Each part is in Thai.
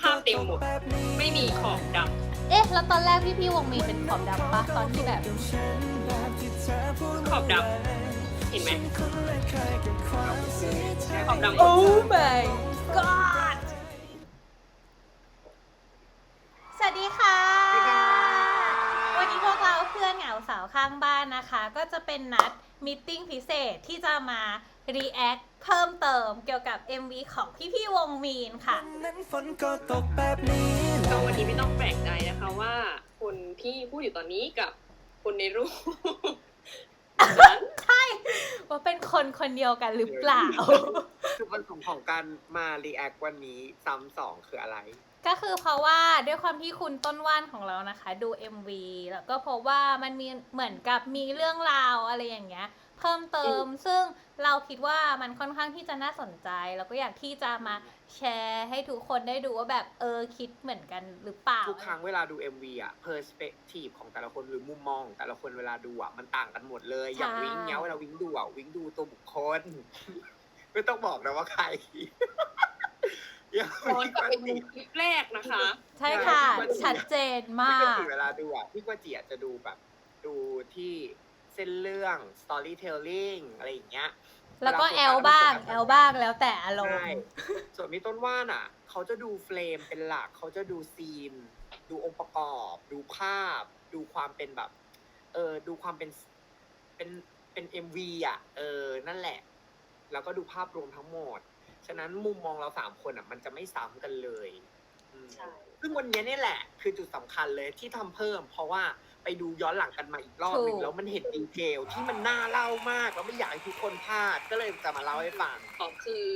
ภาพเต็มหมด ไม่มีขอบดเอ๊ะ แล้วตอนแรกพี่พี่ๆวงมีเป็นขอบดำปะตอนที่แบบำขอบดำเห็นไหมขอบดำโอ้ my god สวัสดีค่ะ วันนี้พวกเราเพื่อนเหงาสาวข้างบ้านนะคะ ก็จะเป็นนัดมิทติ้งพิเศษที่จะมา react เพิ่มเติมเกี่ยวกับ MV ของพี่พี่ๆวงมีนค่ะ นั้นฝนก็ตกแบบนี้ก็วันนี้ไม่ต้องแปลกใจนะคะว่า คนที่พูดอยู่ตอนนี้กับคนในรูปว่าเป็นคนคนเดียวกันหรือเปล่า จุดประสงค์ของการมารีแอควันนี้ซ้ำสองคืออะไร ก็คือเพราะว่าด้วยความที่คุณต้นว่านของเรานะคะ ดู MV แล้วก็พบว่ามันมีเหมือนกับมีเรื่องราวอะไรอย่างเงี้ย เพิ่มเติม ซึ่งเราคิดว่ามันค่อนข้างที่จะน่าสนใจ แล้วก็อยากที่จะมาแชร์ให้ทุกคนได้ดูว่าแบบเออคิดเหมือนกันหรือเปล่า ทุกครั้งเวลาดู MV อะ perspective ของแต่ละคนหรือมุมมองของแต่ละคนเวลาดูอะมันต่างกันหมดเลย อย่างใช่วิ้งเนี้ยเวลาวิ้งดูอะวิ้งดูตัวบุคคล ไม่ต้องบอกนะว่าใครอย่างย้อนพี่กลับกไปวดูคลิปแรกนะคะ ใช่ค่ะใช่ชัดเจนมากจีเวลาดูอะพี่กวจีอะจะดูแบบ ดูที่เส้นเรื่อง storytelling อะไรอย่างเงี้ยแล้วก็เวลาแอลโฟกัสบ้างมันจะแอลบ้างแล้วแต่อารมใช่ณ์ส่วนพี่ต้นว่านอะ เขาจะดูเฟรมเป็นหลัก เขาจะดูซีน ดูองค์ประกอบ ดูภาพ ดูความเป็นแบบ เออ ดูความเป็น เป็นเป็นเอ็มวีอะ เออ นั่นแหละ แล้วก็ดูภาพรวมทั้งหมด ฉะนั้นมุมมองเราสามคนอะ มันจะไม่ซ้ำกันเลยอืมใช่ซึ่งวันนี้เนี่ยแหละ คือจุดสำคัญเลยที่ทำเพิ่ม เพราะว่า ไปดูย้อนหลังกันมาอีกรอบหนึ่ถูงกแล้วมันเห็นดีเทลที่มันน่าเล่ามากแล้วไม่อยากให้ทุกคนพลาดก็เลยจะมาเล่าให้ฟังก็คือ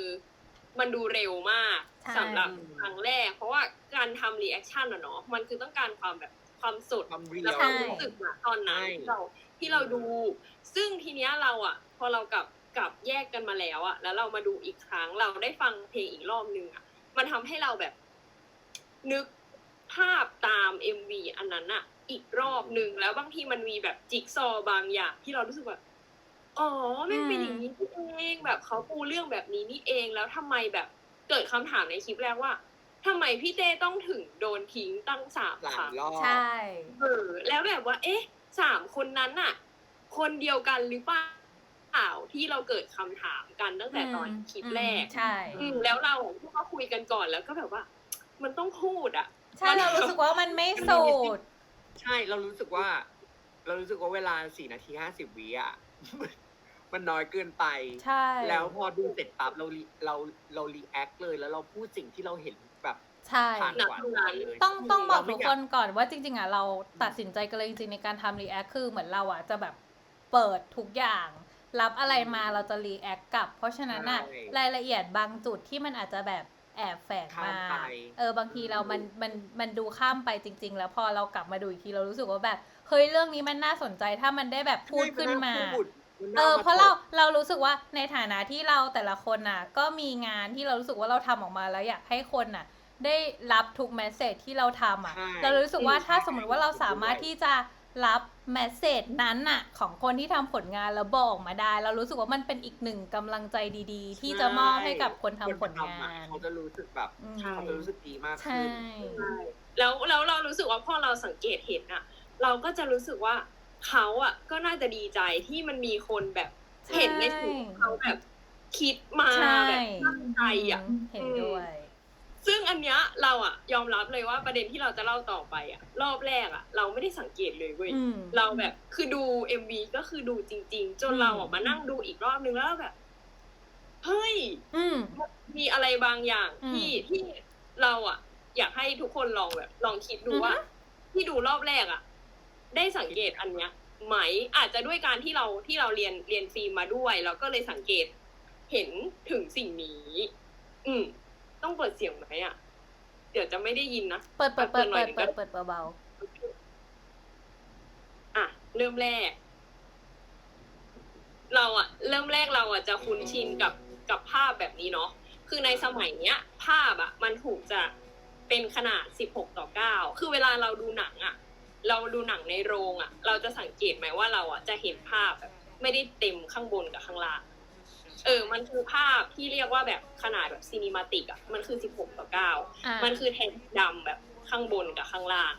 มันดูเร็วมากใช่ สำหรับครั้งแรก เพราะว่าการทำรีแอคชั่นอะเนาะมันคือต้องการความแบบความสด ความเรียแล้วลความรู้สึกนะตอนนั้นใช่ ที่เราที่เราดู ซึ่งทีเนี้ยเราอะพอเรากลับกลับแยกกันมาแล้วอะแล้วเรามาดูอีกครั้งเราได้ฟังเพลงอีกรอบนึงอะมันทำให้เราแบบ นึกภาพตาม MV อันนั้นอะ อีกรอบหนึ่งแล้วบางทีมันมีแบบจิ๊กซอว์บางอย่างที่เรารู้สึกแบบอ๋อมันเป็นอย่างนี้นี่เองแบบเขาปูเรื่องแบบนี้นี่เองแล้วทำไมแบบเกิดคำถามในคลิปแรกว่าทำไมพี่เต้ต้องถึงโดนทิ้งตั้งสามหลาครั้ยงรอบใช่เออแล้วแบบว่า เอ๊ะสามคนนั้นน่ะคนเดียวกันหรือเปล่าที่เราเกิดคำถามกันตั้งแต่ตอนคลิปแรก ใช่อืมแล้วเราก็มาคุยกันก่อนแล้วก็แบบว่า มันต้องพูดอะ ใช่ เรารู้สึกว่ามันไม่สูด ใช่เรารู้สึกว่า เรารู้สึกว่าเวลาสี่นาทีห้าสิบวิอะ มันน้อยเกินไป ใช่ แล้วพอดูเสร็จปั๊บเรารีเราเรารีแอคเลยแล้วเราพูดสิ่งที่เราเห็นแบบใช่ ผ่านหนักกว่าตรงนั้นเลยต้องต้องบอกเราไม่ทุกอยากคนก่อนว่าจริง ๆอะเราตัดสินใจกันเลยจริงๆในการทำรีแอคคือเหมือนเราอะจะแบบเปิดทุกอย่าง รับอะไรมาเราจะรีแอคกลับ เพราะฉะนั้นน่ะใช่รายละเอียดบางจุดที่มันอาจจะแบบ แอบแฝงข้ามมาไป เออบางทีเรามันมันมันดูข้ามไปจริง ๆ แล้วพอเรากลับมาดูอีกทีเรารู้สึกว่าแบบเฮ้ยเรื่องนี้มันน่าสนใจถ้ามันได้แบบพูดขึ้นมา พูดมันเอน่อมเพราะเราถกเรารู้สึกว่าในฐานะที่เราแต่ละคนน่ะ ก็มีงานที่เรารู้สึกว่าเราทำออกมาแล้วอยากให้คนน่ะ ได้รับทุกแมสเซจที่เราทำอะ ใช่เรารู้สึกว่าอืมถ้าสมมติว่าเราใช่สามารถที่จะรับ แมสเซจนั้นน่ะ ของคนที่ทำผลงานแล้วบอกมาได้ เรารู้สึกว่ามันเป็นอีกหนึ่งกำลังใจดีๆ ที่จะมอบให้กับคนทำผลงาอะนเขาจะรู้สึกแบบอืมเขาจะรู้สึกดีมากใช่ขึ้นแล้วแล้วเรารู้สึกว่าพอเราสังเกตเห็นอะเราก็จะรู้สึกว่าเขาอะก็น่าจะดีใจที่มันมีคนแบบใช่เห็นในสิ่งที่เขาแบบคิดมาใช่แบบตั้งใจอะมเห็นด้วย ซึ่งอันเนี้ยเราอะยอมรับเลยว่าประเด็นที่เราจะเล่าต่อไปอะรอบแรกอะเราไม่ได้สังเกตเลยเว้ยอืมเราแบบคือดู MV ก็คือดูจริง ๆ จนอืมเราอะมานั่งดูอีกรอบนึงแล้วเราแบบเฮ้ยอืมมีอะไรบางอย่างอืมที่ที่เราอะอยากให้ทุกคนลองแบบ ลองคิดดูอือฮึว่า ที่ดูรอบแรกอะได้สังเกตอันเนี้ยไหมอาจจะด้วยการที่เราที่เราเรียนเรียนฟิล์มมาด้วย เราก็เลยสังเกตเห็นถึงสิ่งนี้ อืม ต้องเปิดเสียงไหมอะเดี๋ยวจะไม่ได้ยินนะ เปิดเปิดเปิดเปิเปิดดหน่อยเปิดเปิดเบาอะ เริ่มแรกเราอะเริ่มแรกเราอะจะคุ้นชินกับกับภาพแบบนี้เนาะ คือในสมัยเนี้ย ภาพอะมันถูกจะเป็นขนาด16ต่อ9คือเวลาเราดูหนังอะเราดูหนังในโรงอะเราจะสังเกตไหมว่าเราอะจะเห็นภาพแบบไม่ได้เต็มข้างบนกับข้างล่างใเออ มันคือภาพที่เรียกว่าแบบขนาดแบบซีนิมาติกอะ มันคือ 16 ต่อ9อ่ามันคือแทนดำแบบข้างบนกับข้างล่าง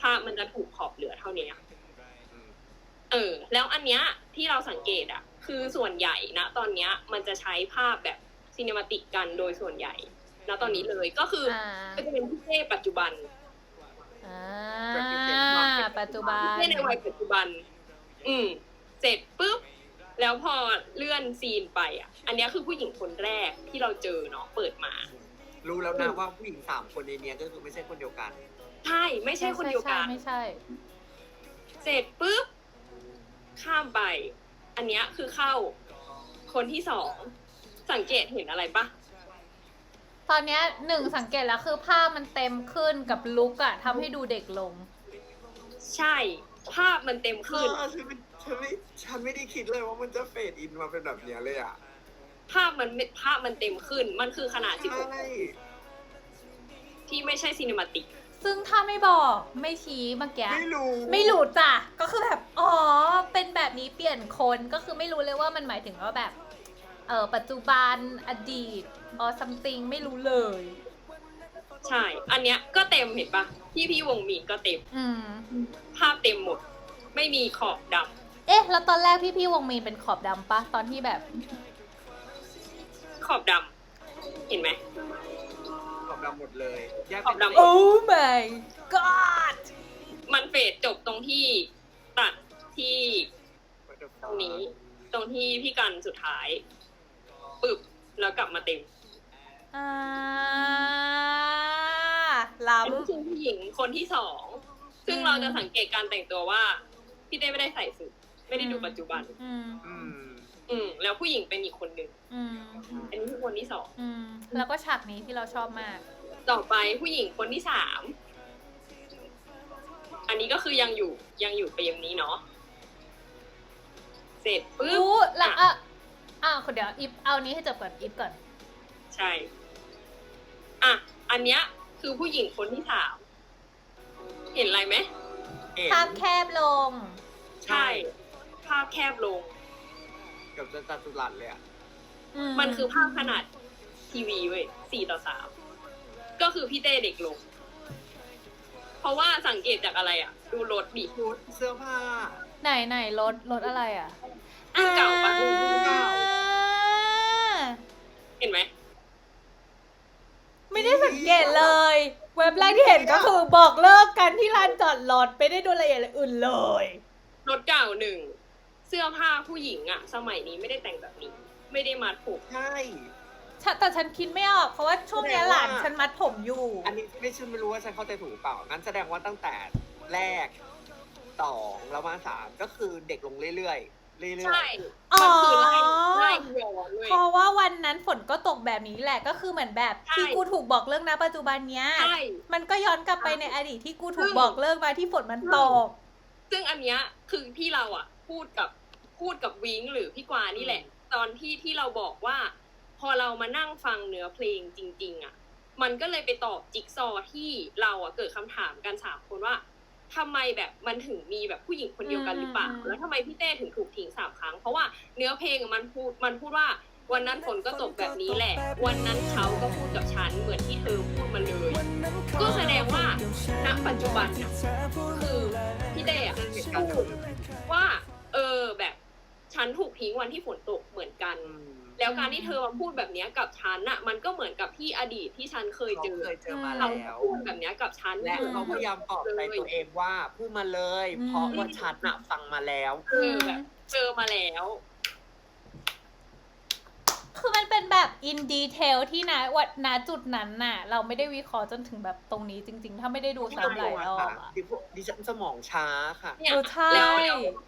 ภาพมันจะถูกขอบเหลือเท่านี้อืมเออ แล้วอันเนี้ยที่เราสังเกตอะ คือส่วนใหญ่นะ ตอนเนี้ยมันจะใช้ภาพแบบซีนิมาติกกันโดยส่วนใหญ่ณตอนนี้เลยก็คือออ่าก็จะเป็นพี่เต้ปัจจุบันอ่า represent ปัจจุบันพี่เต้ในวัยปัจจุบัน อืม เสร็จปุ๊บ แล้วพอเลื่อนซีนไปอะ อันเนี้ยคือผู้หญิงคนแรกที่เราเจอเนาะเปิดมา รู้แล้วนะว่าผู้หญิงสามคนในเนี้ยก็คือไม่ใช่คนเดียวกัน ใช่ไม่ใช่คนเดียวกัน ไม่ใช่ เสร็จปุ๊บข้ามไป อันเนี้ยคือเข้าคนที่สองสังเกตเห็นอะไรปะตอนเนี้ยหนึ่งสังเกตแล้วคือภาพมันเต็มขึ้นกับลุกอะทำให้ดูเด็กลง ใช่ ภาพมันเต็มขึ้น เออฉันไม่ ฉันไม่ฉันไม่ได้คิดเลยว่ามันจะเฟดอินมาเป็นแบบเนี้ยเลยอะภาพมันไม่ภาพมันเต็มขึ้น มันคือขนาด ใช่16 ที่ไม่ใช่ซีนิมาติก ซึ่งถ้าไม่บอกไม่ชี้เมื่อกี้ ไม่รู้ไม่รู้จ้ะ ก็คือแบบ อ๋อ เป็นแบบนี้เปลี่ยนคน ก็คือไม่รู้เลยว่ามันหมายถึงว่าแบบ เออปัจจุบันอดีต or something ไม่รู้เลย ใช่ อันเนี้ยก็เต็มเห็นปะพี่พี่วงมีก็เต็ม อืม ภาพเต็มหมด ไม่มีขอบด เอ๊ะ แล้วตอนแรกพี่พี่ๆวงมีนเป็นขอบดำปะตอนที่แบบำขอบดำเห็นไหม ขอบดำหมดเลยแยกขอบดำเป็น Oh my god มันเฟดจบตรงที่ตัดที่ตรงนี้ ตรงที่พี่กันสุดท้ายปึบแล้วกลับมาเต็มอ่าอันนี้ล้ำคือผู้หญิงคนที่สอง ซึ่งอืมเราจะสังเกตการแต่งตัวว่า พี่เต้ไม่ได้ใส่สูท ไม่ได้ดูปัจจุบัน อืมอืม อืมแล้วผู้หญิงเป็นอีกคนหนึ่งอืมอันนี้คือคนที่สองอืมแล้วก็ฉากนี้ที่เราชอบมาก ต่อไปผู้หญิงคนที่สามอันนี้ก็คือยังอยู่ยังอยู่เปรมนี้เนาะเสร็จปุ๊บรู้แล้วอะอ้าวเดี๋ยวอิฟเอานี้ให้จบก่อนอิฟก่อน ใช่ อะ อันเนี้ยคือผู้หญิงคนที่สามเห็นอะไรไหมเอ็นภาพแคบลง ใช่ ภาพแคบลง เกับจะจัตุรัสเลยอะมันคือภาพขนาดทีวีเว้ยสี่ต่อสามก็คือพี่เต้เด็กลง เพราะว่าสังเกตจากอะไรอะ ดูรถดิชุดเสื้อผ้า ไหนไหนรถรถอะไรอะอันเก่าปะอ่า เห็นไหมไม่ได้สังเกตเลย เว็บแรกที่เห็นก็คือบอกเลิกกันที่ลานจอดรถไม่ได้ดูรายละเอียดอะไรอื่นเลย รถเก่าหนึ่ง เสื้อผ้าผู้หญิงอะสมัยนี้ไม่ได้แต่งแบบนี้ ไม่ได้มัดผมใช่ฉันแต่ฉันคิดไม่ออกเพราะว่าช่วงเนี้ยหลานฉันมัดผมอยู่ อันนี้ไม่ฉันไม่รู้ว่าฉันเข้าใจถูกหรือเปล่า งั้นแสดงว่าตั้งแต่แรกสองแล้วมาสามก็คือเด็กลงเรื่อยๆ เรื่อยๆ ใช่อ๋อมันคือไล่ไล่ย้อนเลยเพราะว่าวันนั้นฝนก็ตกแบบนี้แหละก็คือเหมือนแบบใช่ ที่กูถูกบอกเลิกนะปัจจุบันเนี้ย ใช่ มันก็ย้อนกลับไปในอดีตที่กูถูซึ่กงบอกเลิกมาที่ฝนมันตก ซึ่งอันเนี้ยคือที่เราอะ พูดกับพูดกับวิงหรือพี่กวานี่แหละ ตอนที่ที่เราบอกว่า พอเรามานั่งฟังเนื้อเพลงจริง ๆ อะ มันก็เลยไปตอบจิ๊กซอว์ที่เราอะเกิดคำถามกันสามคนว่าทำไมแบบมันถึงมีแบบผู้หญิงคนเดียวกันหรือเปล่าอืมแล้วทำไมพี่เต้ถึงถูกทิ้งสามครั้ง เพราะว่าเนื้อเพลงอะมันพูดมันพูดว่า วันนั้นฝนก็ตกแบบนี้แหละ วันนั้นเขาก็พูดกับฉันเหมือนที่เธอพูดมาเลย ก็แสดงว่าณปัจจุบันน่ะคือพี่เต้อะพูดว่าเออแบบฉันถูกทิ้งวันที่ฝนตกเหมือนกันอืมแล้วการที่เธอมาพูดแบบเนี้ยกับฉันน่ะมันก็เหมือนกับที่อดีตที่ฉันเคยเขาเจอเคยเจอมาเขาแล้วพูดแบบเนี้ยกับฉันและเขาพยายามปลอบใจตัวเองว่าพูดมาเลยอืมเพราะว่าฉันน่ะฟังมาแล้วเออแบบเจอมาแล้ว คือมันเป็นแบบอินดีเทลที่นะวัดณจุดนั้นน่ะ เราไม่ได้วิเคราะห์จนถึงแบบตรงนี้จริง ๆ ถ้าไม่ได้ดูซ้ำหลายรอบอะดิพวกดิฉันสมองช้าค่ะเนี่ยเออใช่แล้วแล้วพ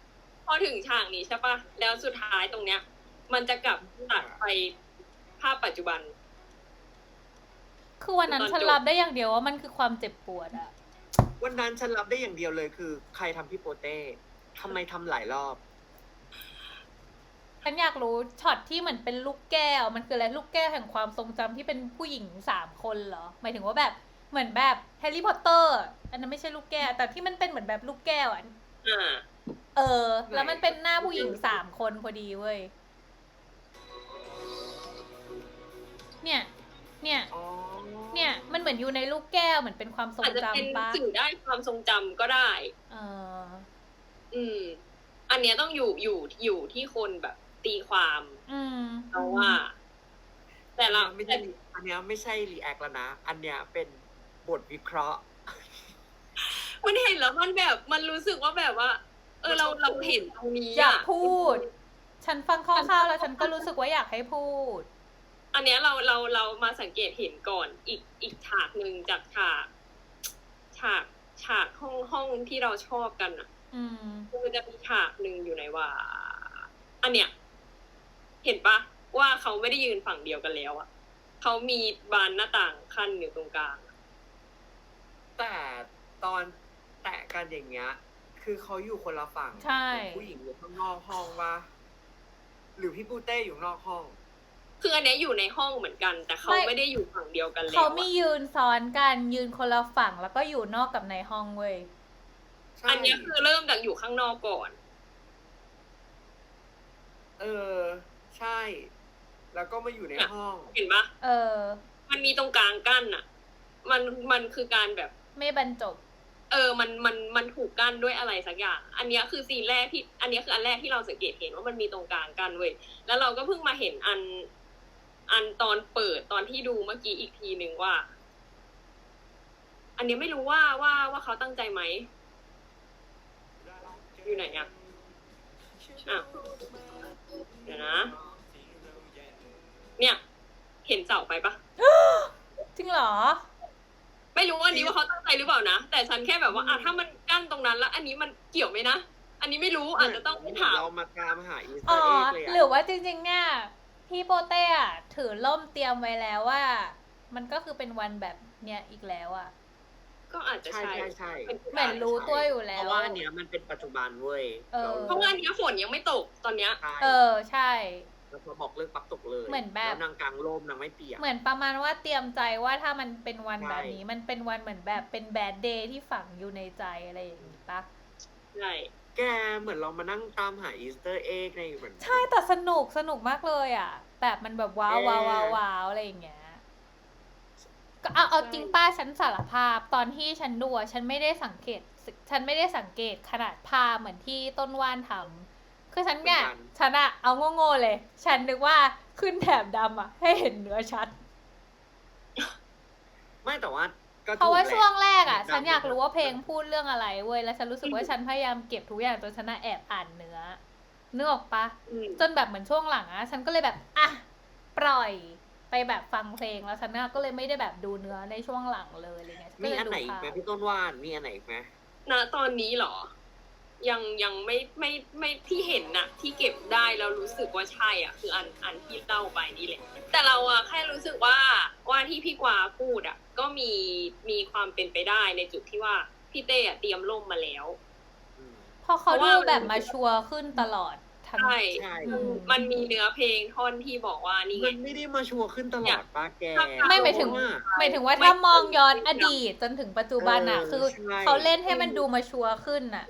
อถึงฉากนี้ใช่ปะแล้วสุดท้ายตรงเนี้ย มันจะกลับตัดไปภาพปัจจุบัน คือวันนั้นตอนจบฉันรับได้อย่างเดียวว่ามันคือความเจ็บปวดอะวันนั้นฉันรับได้อย่างเดียวเลยคือ ใครทำพี่โปเต้ทำไมทำหลายรอบฉันอยากรู้ช็อตที่เหมือนเป็นลูกแก้ว มันคืออะไรลูกแก้วแห่งความทรงจำที่เป็นผู้หญิงสามคนเหรอหมายถึงว่าแบบเหมือนแบบแฮร์รี่พอตเตอร์ อันนั้นไม่ใช่ลูกแก้ว แต่ที่มันเป็นเหมือนแบบลูกแก้วอะอ่า เออ แล้วมันเป็นหน้าผู้หญิงสามคนพอดีเว้ย เนี่ย เนี่ย อ๋อเนี่ย มันเหมือนอยู่ในลูกแก้วเหมือนเป็นความทรงอาจจะเป็นจำปะสื่อได้ความทรงจำก็ได้ เออ อืม อันเนี้ยต้องอยู่อยู่อยู่ที่คนแบบตีความอืมเราว่า แต่เราไม่แต่ใช่อันเนี้ยไม่ใช่รีแอคแล้วนะ อันเนี้ยเป็นบทวิเคราะห์ มันเห็นแล้วมันแบบ มันรู้สึกว่าแบบว่า เออเราเราเห็นตรงนี้อยากอะพูด ฉันฟังคร่าวๆแล้วฉันก็รู้สึกว่าอยากให้พูด อันเนี้ยเราเราเรามาสังเกตเห็นก่อนอีกอีกฉากหนึ่งจากฉากฉากฉากห้องห้องที่เราชอบกันอะอืมคือจะมีฉากหนึ่งอยู่ในว่า อันเนี้ย เห็นปะว่าเขาไม่ได้ยืนฝั่งเดียวกันแล้วอะเขามีบานหน้าต่างขั้นอยู่ตรงกลาง แต่ตอนแตะกันอย่างเงี้ย คือเขาอยู่คนละฝั่งใช่ ผู้หญิงอยู่ข้างนอกห้องวะหรือพี่ปูเต้อยู่นอกห้อง คืออันเนี้ยอยู่ในห้องเหมือนกัน แต่เขาไม่ ไม่ได้อยู่ฝั่งเดียวกันแล้วเขาอะมียืนซ้อนกันยืนคนละฝั่งแล้วก็อยู่นอกกับในห้องเว้ย ใช่อันเนี้ยคือเริ่มจากอยู่ข้างนอกก่อน เออ ใช่ แล้วก็มาอยู่ในห้อง เห็นปะเออ มันมีตรงกลางกั้นอะมันมันคือการแบบไม่บรรจบ เออมันมันมันถูกกั้นด้วยอะไรสักอย่าง อันนี้คือซีนแรกที่ อันนี้คืออันแรกที่เราสังเกตเห็นว่ามันมีตรงกลางกันเว้ยแล้วเราก็เพิ่งมาเห็นอัน อันตอนเปิดตอนที่ดูเมื่อกี้อีกทีหนึ่งว่า อันนี้ไม่รู้ว่าว่าว่าเขาตั้งใจไหมอยู่ไหนอะอะเดี๋ยวนะ เนี่ย เห็นเสาไฟปะจริงเหรอ ไม่รู้อันนี้ว่าเขาตั้งใจหรือเปล่านะ แต่ฉันแค่แบบว่าอะถ้ามันกั้นตรงนั้นแล้ว อันนี้มันเกี่ยวไหมนะ อันนี้ไม่รู้อาจจะต้องไปถาม เรามาตามหาอีสเตอ๋ออร์เอ็กเลยหรืออะว่าจริงๆเนี่ยพี่โปเต้อะถือล่มเตรียมไว้แล้วว่า มันก็คือเป็นวันแบบเนี้ยอีกแล้วอะ ก็อาจจะใช่ใช่ ใช่ใช่เป็นเหมือนรู้ตัวอยู่แล้วเพราะว่าอันเนี้ยมันเป็นปัจจุบันเว้ยเออ เพราะว่าอันเนี้ยฝนยังไม่ตกตอนเนี้ย ใช่ เออใช่ แล้วพอบอกเลิกปักตกเลยเหมือนแบบ ล้วนางกลางร่มนางไม่เปียก เหมือนประมาณว่าเตรียมใจว่าถ้ามันเป็นวันใช่ แบบนี้ มันเป็นวันเหมือนแบบเป็นแบดเดย์ที่ฝังอยู่ในใจอะไรอย่างนี้ปะใช่แกเหมือนเรามานั่งตามหาอีสเตอร์เอ็กในเหมือน ใช่แต่สนุกสนุกมากเลยอะ แบบมันแบบว้าวเอ๊ะว้าวว้าวว้าวอะไรอย่างเงี้ยก็เอาเอาจริงป้าฉันสารภาพตอนที่ฉันดูอะฉันไม่ได้สังเกต ฉันไม่ได้สังเกตขนาดผ้าเหมือนที่ต้นว่านทำ คือฉันเนี่ยฉันอะเอาโง่ๆเลย ฉันนึกว่าขึ้นแถบดำอะให้เห็นเนื้อชัด ไม่แต่ว่าก็เพราะว่าถูกแหล ช่วงแรกอะดำฉันอยากรู้ว่าเพลงพูดเรื่องอะไรเว้ยแล้วฉันรู้สึกว่าฉันพยายามเก็บทุกอย่างจนฉันน่ะแอบอ่านเนื้อนึกออกปะอืม จนแบบเหมือนช่วงหลังอะฉันก็เลยแบบอะปล่อยไปแบบฟังเพลงแล้วฉันก็เลยไม่ได้แบบดูเนื้อในช่วงหลังเลยอะไรเงี้ยมีอันไหนก็อีกไหมเลยดูพี่ต้นว่านมีอันไหนอีกไหมณตอนนี้เหรอ ยังยังไม่ไม่ไม่ที่เห็นน่ะ ที่เก็บได้แล้วรู้สึกว่าใช่อะ คืออันอันที่เล่าไปนี่แหละแต่เราอะแค่รู้สึกว่าว่าที่พี่กวาพูดอะก็มีมีความเป็นไปได้ในจุดที่ว่าพี่เต้อะเตรียมร่มมาแล้วอืมเพราะเขาเพราะดูว่าแบบมาชัวร์ขึ้นตลอดทั้งใช่ใช่อืมมันมีเนื้อเพลงท่อนที่บอกว่านี่ไง มันไม่ได้มาชัวร์ขึ้นตลอดป้าแก ไม่หมายถึงเพระว่หมายถึงว่าไม่ถ้ามองย้อนอดีตจนถึงปัจจุบันอะเออคือใช่เขาเล่นให้มันดูมาชัวร์ขึ้นอะ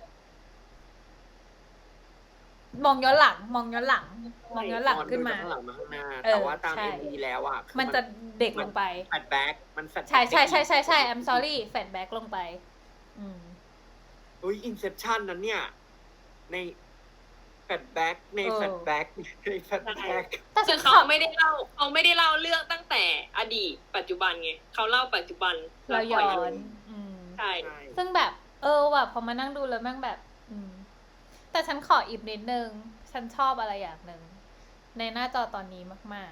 มองย้อนหลัง มองย้อนหลัง มองย้อนหลังขึ้นมาตอดูจกข้างหลังมาข้างหน้าเออแต่ว่าตามใช่เอ็มวีแล้วอะคือมันจะเด็กลงไปแฟดแบ็กมันแฟดใช่ใช่ใช่ใช่ใช่ I'm sorry แฟดแบ็กลงไป อืมอุ้ยอินเซ t ชันนั้นเนี่ย ในแฟดแบ็กในเออแฟดแบ็กในแฟดแบ็กแต่คืฉัอนเขาขอไม่ได้เล่าเขาไม่ได้เล่าเรื่องตั้งแต่อดีตปัจจุบันไงเขาเล่าปัจจุบันเราปย้ล่อลนงอืมใช่ใช่ซึ่งแบบ เออว่ะพอมานั่งดูแล้วแม่งแบบอืม แต่ฉันขออีกนิดนึง ฉันชอบอะไรอย่างหนึ่งในหน้าจอตอนนี้มาก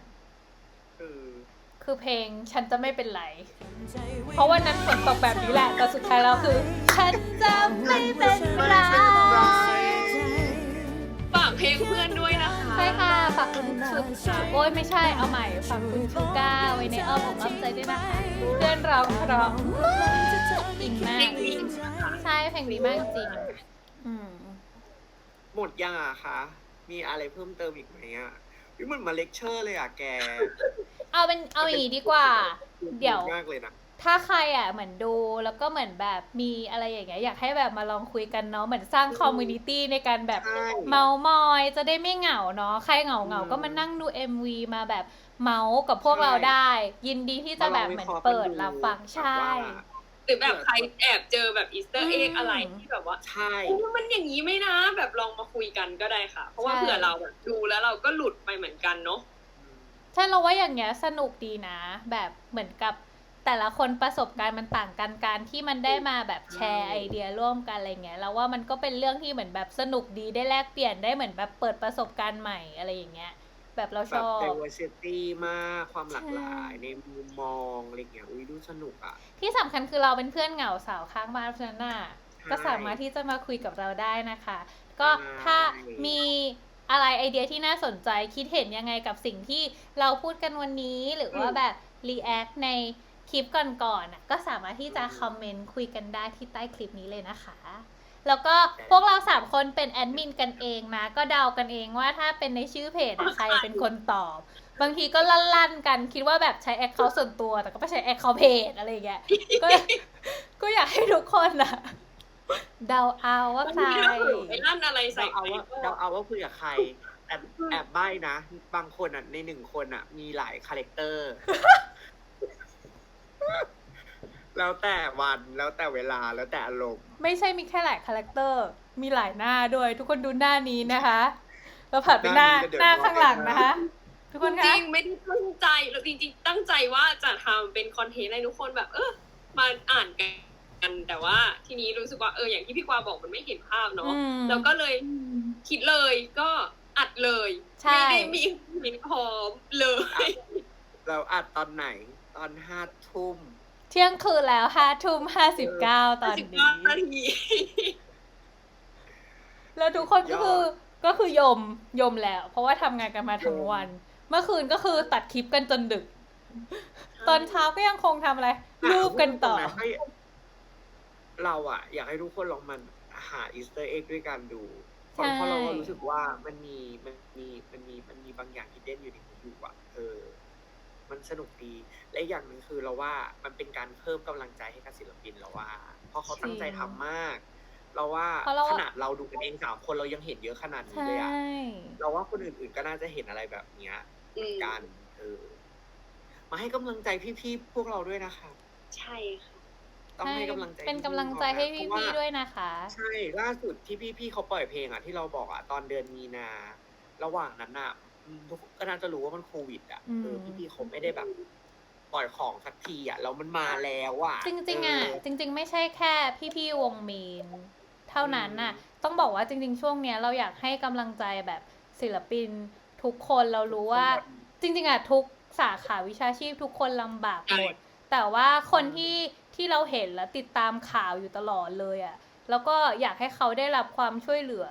คือๆคือเพลงฉันจะไม่เป็นไร เพราะวันนั้นฝนตกแบบนี้แหละ แต่สุดท้ายแล้วคือ ฉันจะไม่เป็นไรฝากเพลงเพื่อนด้วยนะคะ ใช่ค่ะฝากคุณชูโอ้ยไม่ใช่เอาใหม่ฝากคุณชูก้าไว้ในอ้อมอกอ้อมใจด้วยนะคะเพื่อนร้องเพราะมากอินมาเพลกงนี้ใช่เพลงดีมากจริงอืม หมดยังอะคะ มีอะไรเพิ่มเติมอีกไหมอะวิมันมาเลคเชอร์เลยอะแกเอาเป็นเอาอย่างนี้ดีกว่า เดี๋ยว มากเลยนะถ้าใครอะเหมือนดูแล้วก็เหมือนแบบมีอะไรอย่างเงี้ยอยากให้แบบมาลองคุยกันเนาะเหมือนสร้างคอมมูนิตี้ในการแบบ ใช่ เมามอยจะได้ไม่เหงาเนาะใครเหงาเหงาอืมก็มานั่งดู MV มาแบบเมาส์กับพวกเราได้ ยินดีที่จะแบบเหมือนเปิดรับฟังใช่ห รือแบบใครแอบเจอแบบอีสเตอร์เอ็กอืมอะไรที่แบบว่าใช่โอ้มันอย่างนี้ไหม่นะ แบบลองมาคุยกันก็ได้ค่ะ เพราะว่าใช่เผื่อเราแบบดูแล้วเราก็หลุดไปเหมือนกันเนาะใช่เราว่าอย่างเงี้ยสนุกดีนะ แบบเหมือนกับแต่ละคนประสบการณ์มันต่างกันการที่มันได้มาแบบแชร์ไอเดียร่วมกันอะไรเงี้ยเราว่ามันก็เป็นเรื่องที่เหมือนแบบสนุกดีได้แลกเปลี่ยนได้เหมือนแบบเปิดประสบการณ์ใหม่อะไรอย่างเงี้ย แบบเราแบชบอบ diversity มากความหลากหลายใช่ในมุมมองอะไรเงี้ยอุ้ยดูสนุกอะ ที่สำคัญคือเราเป็นเพื่อนเหงาสาวข้างบ้านเพราะฉะนั้นน่ะใช่ก็สามารถที่จะมาคุยกับเราได้นะคะ ก็ใช่ถ้ามีอะไรไอเดียที่น่าสนใจคิดเห็นยังไงกับสิ่งที่เราพูดกันวันนี้หรือว่าแบบรีแอคในคลิปก่อนๆน่ะก็สามารถที่จะคอมเมนต์คุยกันได้ที่ใต้คลิปนี้เลยนะคะ แล้วก็พวกเราสามคนเป็นแอดมินกันเองนะ ก็เดากันเองว่าถ้าเป็นในชื่อเพจอะใครเป็นคนตอบ บางทีก็ลั่นๆกันคิดว่าแบบใช้แอคเคาท์ส่วนตัว แต่ก็ไม่ใช้แอคเคาท์เพจอะไรอย่างเงี้ยก็ก็อยากให้ทุกคนอะเดาเอาว่าใครบางทีถ้าเผื่อไปลั่นอะไรใส่เราใคเอารว่าก็เราเอาว่าคุยกับใครแอบแอบใบ้นะ บางคนอะในหนึ่งคนอะ มีหลายคาแรคเตอร์ แล้วแต่วันแล้วแต่เวลาแล้วแต่อารมณ์ไม่ใช่มีแค่หลายคาแรคเตอร์มีหลายหน้าด้วย ทุกคนดูหน้านี้นะคะเราผัดไปหน้าหน้านี้ก็เดี๋ยวหน้าข้างหลังนะคะ ทุกคนจคะริงไม่ได้ตั้งใจเราจริง ๆ ตั้งใจว่าจะทำเป็นคอนเทนต์ให้ทุกคนแบบ เออมาอ่านกันแต่ว่าทีนี้รู้สึกว่าเอออย่างที่พี่กวางบอกมันไม่เห็นภาพเนาะอืมแล้วก็เลยคิดเลยก็อัดเลยใช่ไม่ได้มีมีพร้อมเลย เราอัดตอนไหนตอนห้าทุ่ม เที่ยงคืนแล้วห้าทุ่มห้าสิบเก้าตอนสิบนี้เก้านาทีแล้วทุกคนก็คือยอดก็คือยมยมแล้ว เพราะว่าทำงานกันมาทั้งวัน เมื่อคืนก็คือตัดคลิปกันจนดึก ตอนเช้าก็ยังคงทำอะไร รูปกันต่อให้เราอะอยากให้ทุกคนลองมันหาอีสเตอร์เอ็กด้วยกันดูเพราะใช่ เพราะเราก็รู้สึกว่ามันมีมันมีมันมีมันมีบางอย่างที่เด่นอยู่ในนี้อยู่อะเออ มันสนุกดี และอีกอย่างหนึ่งคือเราว่ามันเป็นการเพิ่มกำลังใจให้กับศิลปินเราว่า เพราะเขาตั้งใจทำมาก เราว่าเพราะเราขนาดเราดูกันเองสามคนเรายังเห็นเยอะขนาดนี้ใช่เลยอะเราว่าคนอื่นๆก็น่าจะเห็นอะไรแบบเนี้ยอืมกันเออมาให้กำลังใจพี่ๆพวกเราด้วยนะคะ ใช่ค่ะต้องให้กำลังใจเป็นกำลังใจให้พี่เพราะๆว่าด้วยนะคะ ใช่ล่าสุดที่พี่ๆเขาปล่อยเพลงอะที่เราบอกอะตอนเดือนมีนา ระหว่างนั้นอะอืม ทุกคนก็น่าจะรู้ว่ามันโควิดอะอืม เออพี่ๆเขาไม่ได้แบบปล่อยของสักทีอะแล้วมันมาแล้วอะจริงๆอะเจริง ๆ ไม่ใช่แค่พี่ๆวงมีนเท่านั้นน่ะ ต้องบอกว่าจริง ๆ ช่วงเนี้ยเราอยากให้กำลังใจแบบศิลปินทุกคนเรารู้ว่า จริง ๆอะทุกสาขาวิชาชีพทุกคนลำบากหมด แต่ว่าคนที่ที่เราเห็นและติดตามข่าวอยู่ตลอดเลยอะ แล้วก็อยากให้เขาได้รับความช่วยเหลือ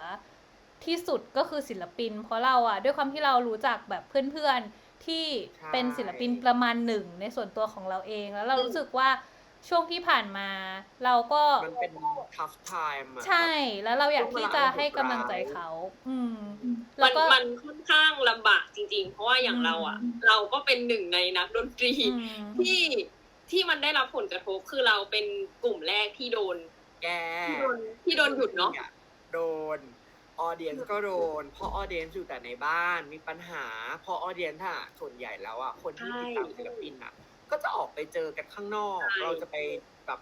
ที่สุดก็คือศิลปิน เพราะเราอะด้วยความที่เรารู้จักแบบเพื่อนๆที่เป็นศิลปินประมาณหนึ่งในส่วนตัวของเราเอง แล้วเรารู้สึกว่าช่วงที่ผ่านมา เราก็มันเป็น tough time อะใช่ แล้วเราอยากที่จะให้กำลังใจเขา อืมแล้มัวนก็มันค่อนข้างลำบากจริง ๆ เพราะว่าอย่างเราอะเราก็เป็นหนึ่งในนักดนตรีอืมที่ที่มันได้รับผลกระทบคือเราเป็นกลุ่มแรกที่โดนแกที่โดนที่โดนหยุดเนาะโดน ออเดียนก็โดน เพราะออเดียนอยู่แต่ในบ้านมีปัญหาพอออเดียนถ้าส่วนใหญ่แล้วอะคนที่ติดตามศิลปินอะ ก็จะออกไปเจอกันข้างนอก เราจะไปแบบ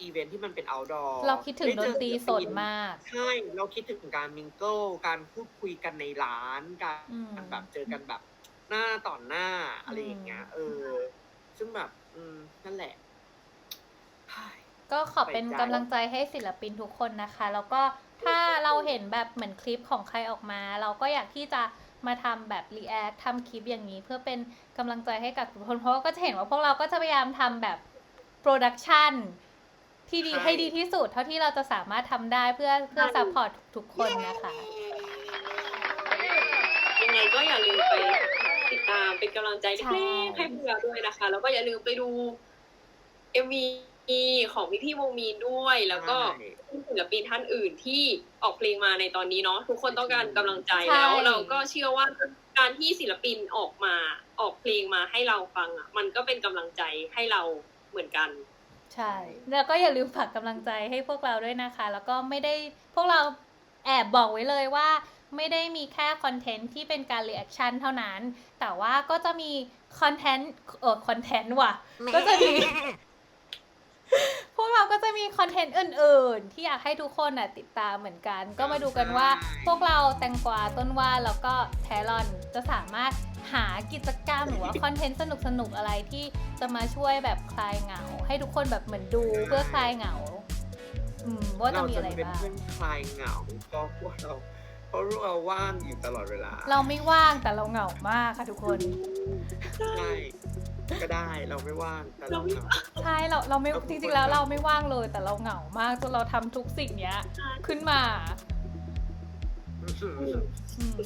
อีเวนท์ที่มันเป็น outdoor เราคิดถึงดนตรีสดมาก ใช่ เราคิดถึงการมิงเกิลการพูดคุยกันในร้านการอืมแบบเจอกันแบบหน้าต่อหน้าอะไรอย่างเงี้ย เออ ซึ่งแบบ อืมนั่นแหละเฮ้ยก็ขอเป็นไปใจกำลังใจให้ศิลปินทุกคนนะคะ แล้วก็ ถ้าเราเห็นแบบเหมือนคลิปของใครออกมา เราก็อยากที่จะมาทำแบบรีแอคทำคลิปอย่างนี้ เพื่อเป็นกำลังใจให้กับทุกคน เพราะว่าก็จะเห็นว่าพวกเราก็จะพยายามทำแบบโปรดักชันที่ดีใช่ ให้ดีที่สุด เท่าที่เราจะสามารถทำได้เพื่อเพื่อซัพพอร์ตทุกๆคนนะคะ ยังไงก็อย่าลืมไปติดตามเป็นกำลังใจใช่ เล็กๆให้พวกเราด้วยนะคะ แล้วก็อย่าลืมไปดู MV ของพี่พี่ๆวงมีนด้วย แล้วก็ใช่ศิลปินท่านอื่นที่ออกเพลงมาในตอนนี้เนาะทุกคนต้องการกำลังใจใช่แล้วเราก็เชื่อว่าการที่ศิลปินออกมาออกเพลงมาให้เราฟังอะมันก็เป็นกำลังใจให้เราเหมือนกันใช่ แล้วก็อย่าลืมฝากกำลังใจให้พวกเราด้วยนะคะ แล้วก็ไม่ได้พวกเราแอบบอกไว้เลยว่า ไม่ได้มีแค่คอนเทนต์ที่เป็นการรีแอคชั่นเท่านั้น แต่ว่าก็จะมีคอนเทนต์เออคอนเทนต์ว่ะ ก็จะมี พวกเราก็จะมีคอนเทนต์อื่นๆ ที่อยากให้ทุกคนน่ะติดตามเหมือนกัน ก็มาดูกันว่าพวกเราแตงกวาต้นว่าแล้วก็แทรอนจะสามารถหากิจกรรมหรือว่าคอนเทนต์สนุกๆ อะไรที่จะมาช่วยแบบคลายเหงา ให้ทุกคนแบบเหมือนดูเพื่อคลายเหงาอืมว่าจะมีอะไรเป็นบ้างเพื่อนคลายเหงาก็พวกเราเพราะเราว่างอยู่ตลอดเวลาเราไม่ว่างแต่เราเหงามากค่ะทุกคน ใช่ ก็ได้เราไม่ว่างแต่เราเหงา ใช่เราเราไม่จริงๆแล้วเราไม่ว่างเลยแต่เราเหงามากจนเราทำทุกสิ่งเนี้ย ขึ้นมาอืม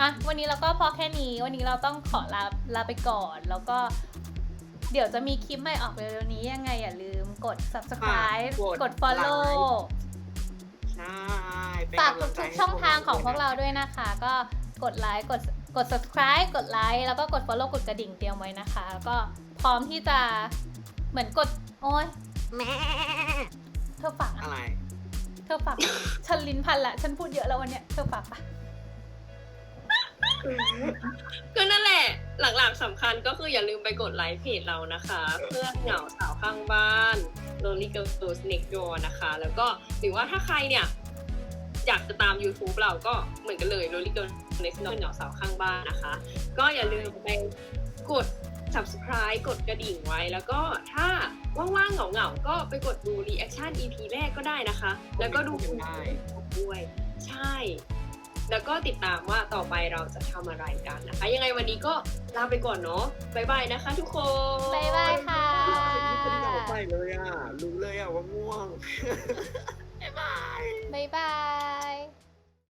อะวันนี้เราก็พอแค่นี้ วันนี้เราต้องขอลาลาไปก่อน แล้วก็ เดี๋ยวจะมีคลิปใหม่ออกเร็วๆนี้ยังไงอย่าลืมกด subscribe กดกด follow ใช่เป็นฝากำลัใจทุกให้ๆช่องทางของพวกเราด้ด้วยนะคะ ก็กดไลค์กด กด subscribe กดไลค์แล้วก็กด follow กดกระดิ่งเตรียมไว้นะคะ แล้วก็พร้อมที่จะเหมือนกด โอ้ยเธอฝากอะอะไร เธอฝากอะฉันลิ้นพันละ ฉันพูดเยอะแล้ววันเนี้ยเธอฝากปะก็นั่นแหละ หลักๆสำคัญก็คืออย่าลืมไปกดไลค์เพจเรานะคะ เพื่อนเหงาสาวข้างบ้าน Lonely Girls Next Door นะคะ แล้วก็หรือว่าถ้าใครเนี่ย อยากจะตาม YouTube เราก็เหมือนกันเลย Lonely Girls Next Door เหงาสาวข้างบ้านนะคะ ก็อย่าลืมไปกด subscribe กดกระดิ่งไว้ แล้วก็ถ้าว่างๆเหงาๆ ก็ไปกดดู reaction EP แรกก็ได้นะคะ แล้วก็ดูกันได้ด้วย ใช่ แล้วก็ติดตามว่าต่อไปเราจะทำอะไรกันนะคะ ยังไงวันนี้ก็ลาไปก่อนเนาะบ๊ายบายนะคะทุกคนบ๊ายบายค่ะเป็นเหงาไปเลยอะ รู้เลยอะว่าง่วงบ๊ายบายบ๊ายบาย